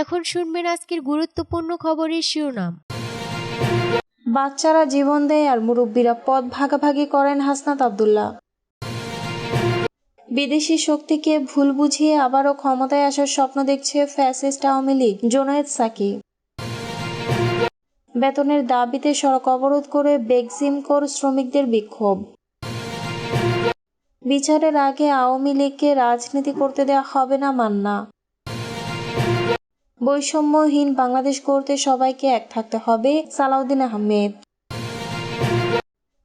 এখন আজকের গুরুত্বপূর্ণ খবরের শিরোনাম। বাচ্চারা জীবন দেয় আর মুরব্বীরা পদ ভাগাভাগি করেন হাসনাত আবদুল্লাহ। বিদেশি শক্তিকে ভুল বুঝিয়ে আবারও ক্ষমতায় আসার স্বপ্ন দেখছে ফ্যাসিস্ট আওয়ামী লীগ, জোনায়েদ সাকি। বেতনের দাবিতে সড়ক অবরোধ করে বেগজিমকোর শ্রমিকদের বিক্ষোভ। বিচারের আগে আওয়ামী লীগকে রাজনীতি করতে দেওয়া হবে না মান্না। বৈষম্যহীন বাংলাদেশ করতে সবাইকে এক থাকতে হবে, সালাউদ্দিন আহমেদ।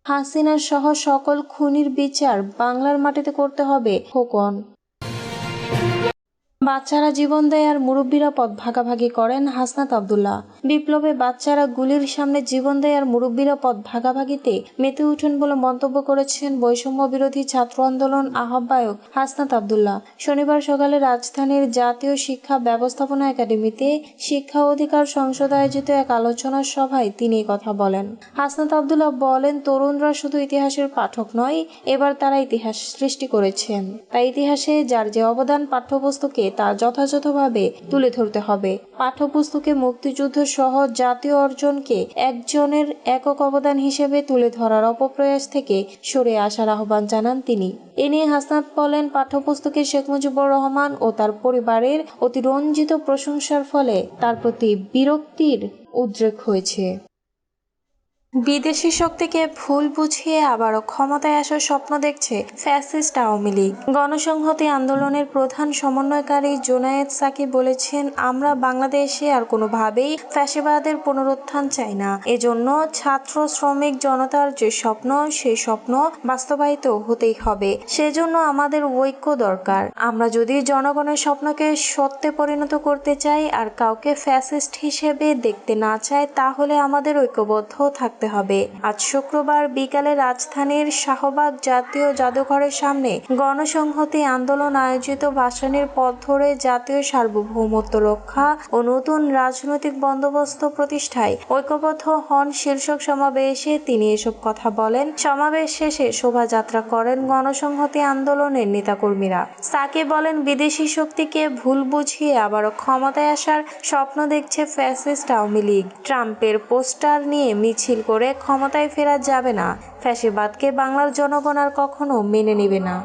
হাসিনার সহ সকল খুনির বিচার বাংলার মাটিতে করতে হবে, খোকন। বাচ্চারা জীবন দেয় আর মুরব্বীরা পথ ভাগাভাগি করেন হাসনাত আবদুল্লাহ। বিপ্লবে বাচ্চারা গুলির সামনে জীবন দেয় আর মুরব্বীরা পথ ভাগাভাগিতে মেতে উঠেন বলে মন্তব্য করেছেন বৈষম্য বিরোধী ছাত্র আন্দোলন আহ্বায়ক হাসনাত আবদুল্লাহ। শনিবার সকালে রাজধানীর জাতীয় শিক্ষা ব্যবস্থাপনা একাডেমিতে শিক্ষা অধিকার সংসদ আয়োজিত এক আলোচনা সভায় তিনি কথা বলেন। হাসনাত আবদুল্লাহ বলেন, তরুণরা শুধু ইতিহাসের পাঠক নয়, এবার তারা ইতিহাস সৃষ্টি করেছেন। তাই ইতিহাসে যার যে অবদান পাঠ্যপুস্তকে তা যথাযথভাবে তুলে ধরতে হবে। পাঠ্যপুস্তকে মুক্তিযুদ্ধ সহ জাতীয় অর্জনকে একজনের একক অবদান হিসেবে তুলে ধরার অপপ্রয়াস থেকে সরে আসার আহ্বান জানান তিনি। এ নিয়ে হাসনাত বলেন, পাঠ্যপুস্তকে শেখ মুজিবুর রহমান ও তার পরিবারের অতিরঞ্জিত প্রশংসার ফলে তার প্রতি বিরক্তির উদ্রেক হয়েছে। বিদেশি শক্তিকে ভুল বুঝিয়ে আবারও ক্ষমতায় আসার স্বপ্ন দেখছে ফ্যাসিস্ট আওয়ামী লীগ। গণসংহতি আন্দোলনের প্রধান সমন্বয়কারী জোনায়েদ সাকি বলেছেন, আমরা বাংলাদেশে আর কোনোভাবেই ফ্যাসিবাদের পুনরুত্থান চাই না। এজন্য ছাত্র শ্রমিক জনতার যে স্বপ্ন সেই স্বপ্ন বাস্তবায়িত হতেই হবে। সেজন্য আমাদের ঐক্য দরকার। আমরা যদি জনগণের স্বপ্নকে সত্যে পরিণত করতে চাই আর কাউকে ফ্যাসিস্ট হিসেবে দেখতে না চাই, তাহলে আমাদের ঐক্যবদ্ধ থাকতে হবে। আজ শুক্রবার বিকালে রাজধানীর শাহবাগ জাতীয় জাদুঘরের সামনে গণসংহতি আন্দোলন আয়োজিত ভাসানির পথ ধরে জাতীয় সার্বভৌমত্ব রক্ষা ও নতুন রাজনৈতিক বন্দোবস্ত প্রতিষ্ঠায় ঐক্যবদ্ধ হন শীর্ষক সমাবেশে তিনি এসব কথা বলেন। সমাবেশ শেষে শোভাযাত্রা করেন গণসংহতি আন্দোলনের নেতাকর্মীরা। সাকে বলেন, বিদেশি শক্তিকে ভুল বুঝিয়ে আবারও ক্ষমতায় আসার স্বপ্ন দেখছে ফ্যাসিস্ট আওয়ামী লীগ। ট্রাম্পের পোস্টার নিয়ে মিছিল করে ক্ষমতায় ফেরা যাবে না। ফ্যাসিবাদকে বাংলার জনগণ আর কখনো মেনে নেবে না।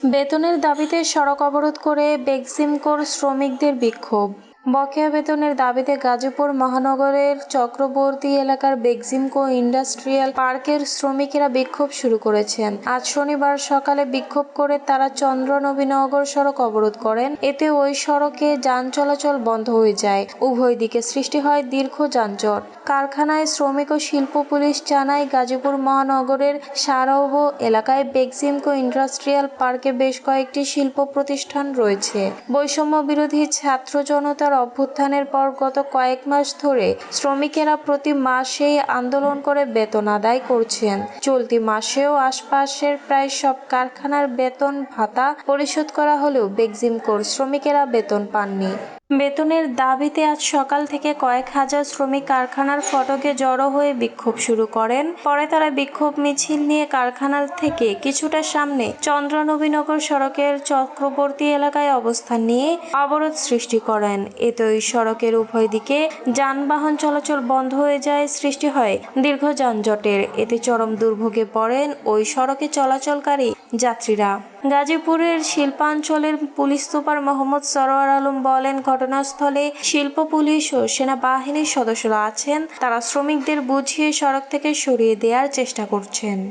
বেতনের দাবিতে সড়ক অবরোধ করে বেক্সিমকোর শ্রমিকদের বিক্ষোভ। বকেয়া বেতনের দাবিতে গাজীপুর মহানগরের চক্রবর্তী এলাকার বেক্সিমকো ইন্ডাস্ট্রিয়াল পার্কের শ্রমিকেরা বিক্ষোভ শুরু করেছেন। আজ শনিবার সকালে বিক্ষোভ করে তারা চন্দ্রনবীনগর সড়ক অবরোধ করেন। এতে ওই সড়কে যান চলাচল বন্ধ হয়ে যায়। উভয় দিকে সৃষ্টি হয় দীর্ঘ যানজট। কারখানায় শ্রমিক ও শিল্প পুলিশ জানায়, গাজীপুর মহানগরের সারাউব এলাকায় বেক্সিমকো ইন্ডাস্ট্রিয়াল পার্কে বেশ কয়েকটি শিল্প প্রতিষ্ঠান রয়েছে। বৈষম্য বিরোধী ছাত্র জনতার অভ্যুত্থানের পর গত কয়েক মাস ধরে শ্রমিকেরা প্রতি মাসেই আন্দোলন করে বেতন আদায় করছেন। চলতি মাসেও আশপাশের প্রায় সব কারখানার বেতন ভাতা পরিশোধ করা হলেও বেক্সিমকোর শ্রমিকেরা বেতন পাননি। বেতনের দাবিতে আজ সকাল থেকে কয়েক হাজার শ্রমিক কারখানার ফটকে জড়ো হয়ে বিক্ষোভ শুরু করেন। পরে তারা বিক্ষোভ মিছিল নিয়ে কারখানার থেকে কিছুটা সামনে চন্দ্রনবীনগর সড়কের চক্রবর্তী এলাকায় অবস্থান নিয়ে অবরোধ সৃষ্টি করেন। এতে ওই সড়কের উভয় দিকে যানবাহন চলাচল বন্ধ হয়ে যায়, সৃষ্টি হয় দীর্ঘ যানজটের এতে চরম দুর্ভোগে পড়েন ওই সড়কে চলাচলকারী যাত্রীরা। গাজীপুরের শিল্পাঞ্চলের পুলিশ সুপার মোহাম্মদ সরোয়ার আলম বলেন, ঘটনাস্থলে শিল্প পুলিশ ও সেনাবাহিনীর সদস্যরা আছেন। তারা শ্রমিকদের বুঝিয়ে সড়ক থেকে সরিয়ে দেওয়ার চেষ্টা করছেন।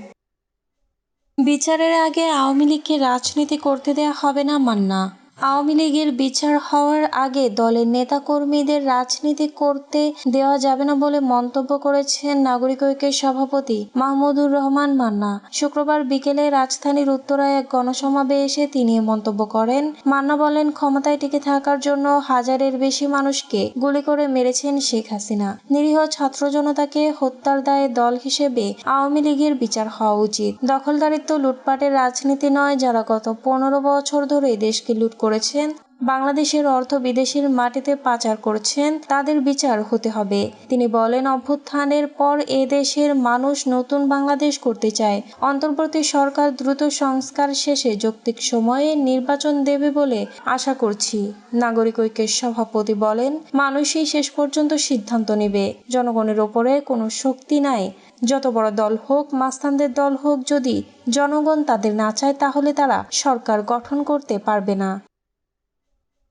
বিচারের আগে আওয়ামী লীগকে রাজনীতি করতে দেয়া হবে না মান্না। আওয়ামী লীগের বিচার হওয়ার আগে দলের নেতাকর্মীদের রাজনীতি করতে দেওয়া যাবে না বলে মন্তব্য করেছেন নাগরিক ঐক্যের সভাপতি মাহমুদুর রহমান মান্না। শুক্রবার বিকেলে রাজধানীর উত্তরায় এক গণসমাবেশে তিনি মন্তব্য করেন। মান্না বলেন, ক্ষমতায় টিকে থাকার জন্য হাজারের বেশি মানুষকে গুলি করে মেরেছেন শেখ হাসিনা। নিরীহ ছাত্র জনতাকে হত্যার দায়ে দল হিসেবে আওয়ামী লীগের বিচার হওয়া উচিত। দখলদারিত্ব লুটপাটের রাজনীতি নয়, যারা গত পনেরো বছর ধরে দেশকে লুট করেছেন, বাংলাদেশের অর্থ বিদেশের মাটিতে পাচার করছেন, তাদের বিচার হতে হবে। তিনি বলেন, অভ্যুত্থানের পর এ দেশের মানুষ নতুন বাংলাদেশ করতে চায়। অন্তর্বর্তী সরকার দ্রুত সংস্কার শেষে যৌক্তিক সময়ে নির্বাচন দেবে বলে আশা করছি। নাগরিক ঐক্যের সভাপতি বলেন, মানুষই শেষ পর্যন্ত সিদ্ধান্ত নেবে। জনগণের ওপরে কোনো শক্তি নাই। যত বড় দল হোক মাস্তানদের দল হোক, যদি জনগণ তাদের না চায়, তাহলে তারা সরকার গঠন করতে পারবে না।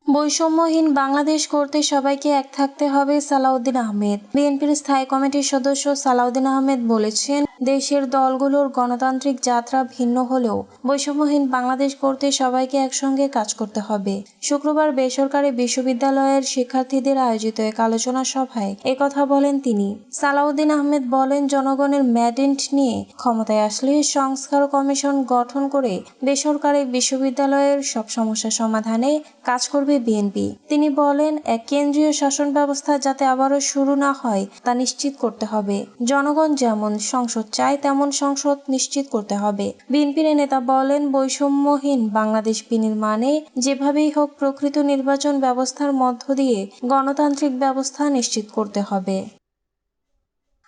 বৈষম্যহীন বাংলাদেশ করতে সবাইকে এক থাকতে হবে সালাউদ্দিন আহমেদ। বিএনপির স্থায়ী কমিটির সদস্য সালাউদ্দিন আহমেদ বলেছেন দেশের দলগুলোর গণতান্ত্রিক যাত্রা ভিন্ন হলেও বৈষম্যহীন বাংলাদেশ করতে সবাইকে একসঙ্গে কাজ করতে হবে। শুক্রবার বেসরকারি বিশ্ববিদ্যালয়ের শিক্ষার্থীদের আয়োজিত এক আলোচনা সভায় একথা বলেন তিনি। সালাউদ্দিন আহমেদ বলেন, জনগণের ম্যাডেন্ট নিয়ে ক্ষমতায় আসলে সংস্কার কমিশন গঠন করে বেসরকারি বিশ্ববিদ্যালয়ের সব সমস্যা সমাধানে কাজ করবে বিএনপি। তিনি বলেন, এক কেন্দ্রীয় শাসন ব্যবস্থা যাতে আবারও শুরু না হয় তা নিশ্চিত করতে হবে। জনগণ যেমন সংসদ চায় তেমন সংসদ নিশ্চিত করতে হবে। বিএনপির নেতা বলেন, বৈষম্যহীন বাংলাদেশ বিনির্মাণে যেভাবেই হোক প্রকৃত নির্বাচন ব্যবস্থার মধ্য দিয়ে গণতান্ত্রিক ব্যবস্থা নিশ্চিত করতে হবে।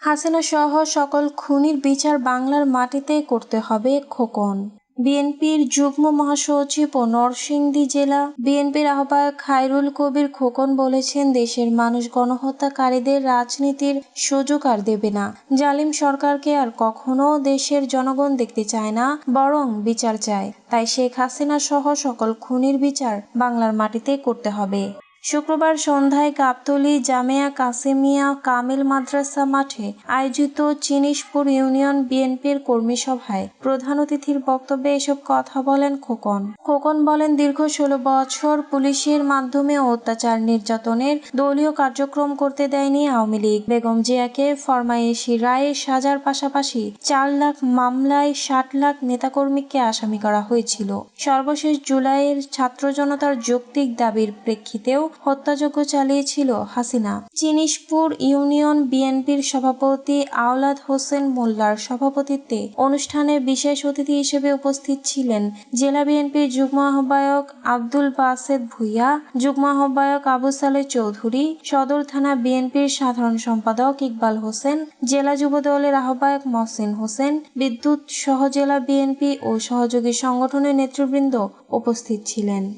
হাসিনা সহ সকল খুনির বিচার বাংলার মাটিতে করতে হবে খোকন। বিএনপির যুগ্ম মহাসচিব ও নরসিংদী জেলা বিএনপির আহ্বায়ক খায়রুল কবির খোকন বলেছেন, দেশের মানুষ গণহত্যাকারীদের রাজনীতির সুযোগ আর দেবে না। জালিম সরকারকে আর কখনো দেশের জনগণ দেখতে চায় না, বরং বিচার চায়। তাই শেখ হাসিনা সহ সকল খুনির বিচার বাংলার মাটিতে করতে হবে। শুক্রবার সন্ধ্যায় গাবতলী জামেয়া কাসেমিয়া কামিল মাদ্রাসা মাঠে আয়োজিত চিনিশপুর ইউনিয়ন বিএনপির কর্মী সভায় প্রধান অতিথির বক্তব্যে এসব কথা বলেন খোকন। খোকন বলেন, দীর্ঘ ষোলো বছর পুলিশের মাধ্যমে অত্যাচার নির্যাতনের দলীয় কার্যক্রম করতে দেয়নি আওয়ামী লীগ। বেগম জিয়াকে ফরমায়েশি রায়ে সাজার পাশাপাশি চার লাখ মামলায় ষাট লাখ নেতাকর্মীকে আসামি করা হয়েছিল। সর্বশেষ জুলাইয়ের ছাত্র জনতার যৌক্তিক দাবির প্রেক্ষিতেও হত্যাযজ্ঞ চালিয়েছিল হাসিনা। চিনিশপুর ইউনিয়ন বিএনপির সভাপতি আওলাদ হোসেন মোল্লার সভাপতিত্বে অনুষ্ঠানে বিশেষ অতিথি হিসেবে উপস্থিত ছিলেন জেলা বিএনপির যুগ্ম আহ্বায়ক আব্দুল বাসেদ ভুইয়া, যুগ্ম আহ্বায়ক আবু সালে চৌধুরী, সদর থানা বিএনপির সাধারণ সম্পাদক ইকবাল হোসেন, জেলা যুব দলের আহ্বায়ক মহসিন হোসেন, বিদ্যুৎ সহজেলা বিএনপি ও সহযোগী সংগঠনের নেতৃবৃন্দ উপস্থিত ছিলেন।